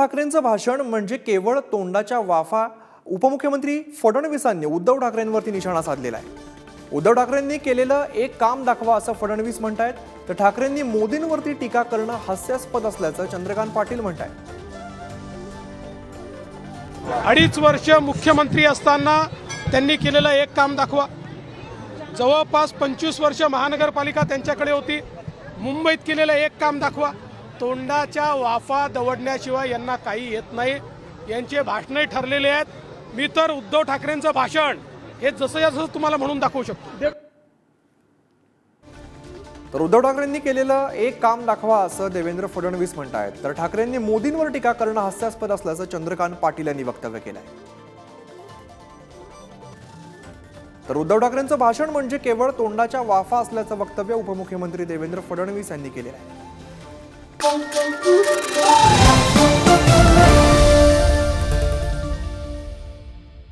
ठाकरेंचं भाषण म्हणजे केवळ तोंडाच्या वाफा उपमुख्यमंत्री फडणवीसांनी उद्धव ठाकरेंवरती निशाणा साधलेला आहे. उद्धव ठाकरेंनी केलेलं एक काम दाखवा असं फडणवीस म्हणत आहेत तर ठाकरेंनी मोदींवरती टीका करणं हास्यास्पद असल्याचं चंद्रकांत पाटील म्हणत आहेत अडीच वर्ष मुख्यमंत्री असताना त्यांनी केलेलं एक काम दाखवा. जवळपास पंचवीस वर्ष महानगरपालिका त्यांच्याकडे होती मुंबईत केलेलं एक काम दाखवा. तोंडाच्या वाफा दवडण्याशिवाय यांना काही येत नाही. यांचे भाषणही ठरलेले आहेत. मी तर उद्धव ठाकरेंचं भाषण हे जसं जसं तुम्हाला म्हणून दाखवू शकतो. तर उद्धव ठाकरेंनी केलेलं एक काम दाखवा असं देवेंद्र फडणवीस म्हणतायत. तर ठाकरेंनी मोदींवर टीका करणं हास्यास्पद असल्याचं चंद्रकांत पाटील यांनी वक्तव्य केलंय. तर उद्धव ठाकरेंचं भाषण म्हणजे केवळ तोंडाच्या वाफा असल्याचं वक्तव्य उपमुख्यमंत्री देवेंद्र फडणवीस यांनी केलेलं आहे. pom, pom, pom.